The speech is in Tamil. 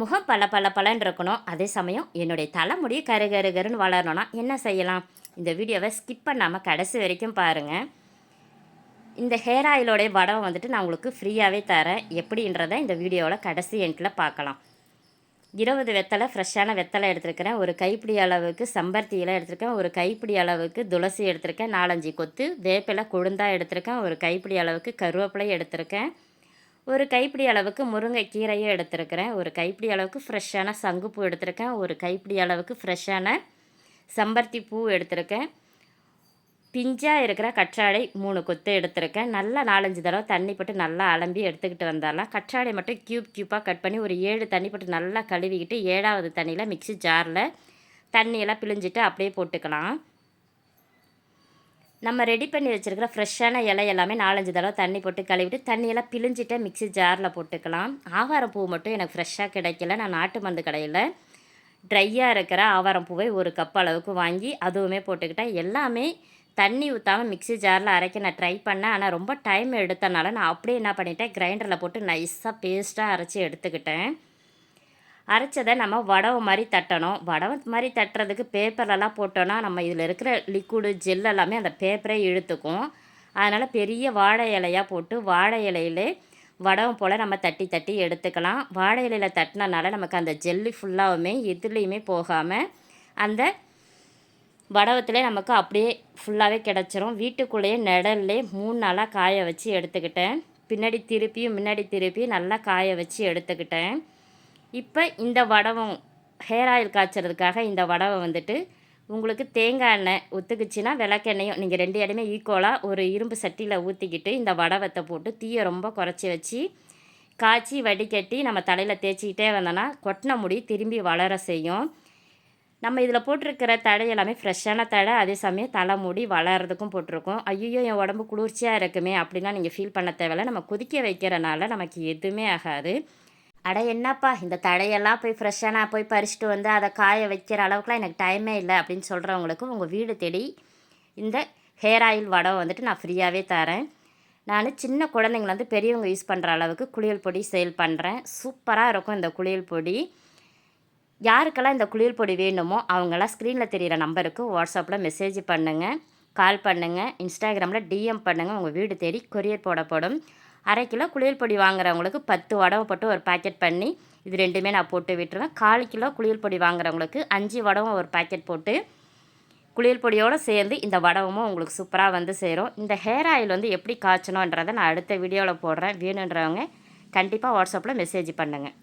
முகம் பல பல பலன்னு இருக்கணும். அதே சமயம் என்னுடைய தலைமுடி கரு கரு கருன்னு வளரணும்னா என்ன செய்யலாம்? இந்த வீடியோவை ஸ்கிப் பண்ணாமல் கடைசி வரைக்கும் பாருங்கள் இந்த ஹேர் ஆயிலோடைய வடம் வந்துட்டு நான் உங்களுக்கு ஃப்ரீயாகவே தரேன். எப்படின்றத இந்த வீடியோவில் கடைசி எண்டில் பார்க்கலாம். இருபது வெத்தலை ஃப்ரெஷ்ஷான வெத்தலை எடுத்திருக்கிறேன். ஒரு கைப்பிடி அளவுக்கு சம்பருத்தி இலை எடுத்திருக்கேன். ஒரு கைப்பிடி அளவுக்கு துளசி எடுத்திருக்கேன். நாலஞ்சு கொத்து வேப்பிலை கொழுந்தா எடுத்திருக்கேன். ஒரு கைப்பிடி அளவுக்கு கருவேப்பிலை எடுத்திருக்கேன். ஒரு கைப்பிடி அளவுக்கு முருங்கை கீரையும் எடுத்திருக்கிறேன். ஒரு கைப்பிடி அளவுக்கு ஃப்ரெஷ்ஷான சங்குப்பூ எடுத்திருக்கேன். ஒரு கைப்பிடி அளவுக்கு ஃப்ரெஷ்ஷான செம்பருத்தி பூ எடுத்திருக்கேன். பிஞ்சாக இருக்கிற கற்றாழை மூணு கொத்து எடுத்திருக்கேன். நல்லா நாலஞ்சு தடவை தண்ணி போட்டு நல்லா அலம்பி எடுத்துக்கிட்டு வந்தாலாம். கற்றாழை மட்டும் க்யூப் க்யூப்பாக கட் பண்ணி ஒரு ஏழு தண்ணி போட்டு நல்லா கழுவிக்கிட்டு ஏழாவது தண்ணியில் மிக்சி ஜாரில் தண்ணியெல்லாம் பிழிஞ்சிட்டு அப்படியே போட்டுக்கலாம். நம்ம ரெடி பண்ணி வச்சுருக்கிற ஃப்ரெஷ்ஷான இலை எல்லாமே நாலஞ்சு தடவை தண்ணி போட்டு கழுவிட்டு தண்ணியெல்லாம் பிழிஞ்சிட்டு மிக்சி ஜாரில் போட்டுக்கலாம். ஆவாரம் பூ மட்டும் எனக்கு ஃப்ரெஷ்ஷாக கிடைக்கல. நான் நாட்டு மருந்து கடையில் ட்ரையாக இருக்கிற ஆவாரம் பூவை ஒரு கப் அளவுக்கு வாங்கி அதுவுமே போட்டுக்கிட்டேன். எல்லாமே தண்ணி ஊற்றாமல் மிக்சி ஜாரில் அரைக்க நான் ட்ரை பண்ணேன். ஆனால் ரொம்ப டைம் எடுத்தனால நான் அப்படியே என்ன பண்ணிட்டேன் கிரைண்டரில் போட்டு நைஸாக பேஸ்ட்டாக அரைச்சி எடுத்துக்கிட்டேன். அரைச்சதை நம்ம வடவை மாதிரி தட்டணும். வடவை மாதிரி தட்டுறதுக்கு பேப்பர்லலாம் போட்டோன்னா நம்ம இதில் இருக்கிற லிக்விடு ஜெல் எல்லாமே அந்த பேப்பரே இழுத்துக்கும். அதனால் பெரிய வாழை இலையாக போட்டு வாழை இலையிலே வடவும் போல் நம்ம தட்டி தட்டி எடுத்துக்கலாம். வாழை இலையில் தட்டினனால நமக்கு அந்த ஜெல்லு ஃபுல்லாகவுமே எதுலேயுமே போகாமல் அந்த வடவத்திலே நமக்கு அப்படியே ஃபுல்லாகவே கிடச்சிரும். வீட்டுக்குள்ளேயே நிழல்லே மூணு நாளாக காய வச்சு எடுத்துக்கிட்டேன். பின்னாடி திருப்பியும் முன்னாடி திருப்பியும் நல்லா காய வச்சு எடுத்துக்கிட்டேன். இப்போ இந்த வடவம் ஹேர் ஆயில் காய்ச்சறதுக்காக இந்த வடவை வந்துட்டு உங்களுக்கு தேங்காய் எண்ணெய் ஒத்துக்குச்சின்னா விளக்கெண்ணையும் நீங்கள் ரெண்டு இடமே ஈக்குவலாக ஒரு இரும்பு சட்டியில் ஊற்றிக்கிட்டு இந்த வடவத்தை போட்டு தீயை ரொம்ப குறைச்சி வச்சு காய்ச்சி வடிகட்டி நம்ம தலையில் தேய்ச்சிக்கிட்டே வந்தோன்னா கொட்டின முடி திரும்பி வளர செய்யும். நம்ம இதில் போட்டிருக்கிற தடை எல்லாமே ஃப்ரெஷ்ஷான தடை அதே சமயம் தலைமுடி வளர்கிறதுக்கும் போட்டிருக்கோம். ஐயோ என் உடம்பு குளிர்ச்சியாக இருக்குமே அப்படிலாம் நீங்கள் ஃபீல் பண்ண தேவையில்ல. நம்ம கொதிக்க வைக்கிறனால நமக்கு எதுவுமே ஆகாது. அட என்னப்பா இந்த தடையெல்லாம் போய் ஃப்ரெஷ்ஷாக நான் போய் பறிச்சுட்டு வந்து அதை காய வைக்கிற அளவுக்குலாம் எனக்கு டைமே இல்லை அப்படின்னு சொல்கிறவங்களுக்கு உங்கள் வீடு தேடி இந்த ஹேர் ஆயில் வடம் வந்துட்டு நான் ஃப்ரீயாகவே தரேன். நான் சின்ன குழந்தைங்கலேருந்து பெரியவங்க யூஸ் பண்ணுற அளவுக்கு குளியல் பொடி சேல் பண்ணுறேன் சூப்பராக இருக்கும் இந்த குளியல் பொடி. யாருக்கெல்லாம் இந்த குளியல் பொடி வேணுமோ அவங்களாம் ஸ்க்ரீனில் தெரிகிற நம்பருக்கு வாட்ஸ்அப்பில் மெசேஜ் பண்ணுங்கள் கால் பண்ணுங்கள் இன்ஸ்டாகிராமில் டிஎம் பண்ணுங்கள் உங்கள் வீடு தேடி கொரியர் போடப்படும். அரை கிலோ குளியல் பொடி வாங்குறவங்களுக்கு பத்து வடவை போட்டு ஒரு பேக்கெட் பண்ணி இது ரெண்டுமே நான் போட்டு விட்டுருவேன். கால் கிலோ குளியல் பொடி வாங்குறவங்களுக்கு அஞ்சு வடவும் ஒரு பேக்கெட் போட்டு குளியல் பொடியோடு சேர்ந்து இந்த வடவமும் உங்களுக்கு சூப்பராக வந்து சேரும். இந்த ஹேர் ஆயில் வந்து எப்படி காய்ச்சணுன்றதை நான் அடுத்த வீடியோவில் போடுறேன். வேணுன்றவங்க கண்டிப்பாக வாட்ஸ்அப்பில் மெசேஜ் பண்ணுங்கள்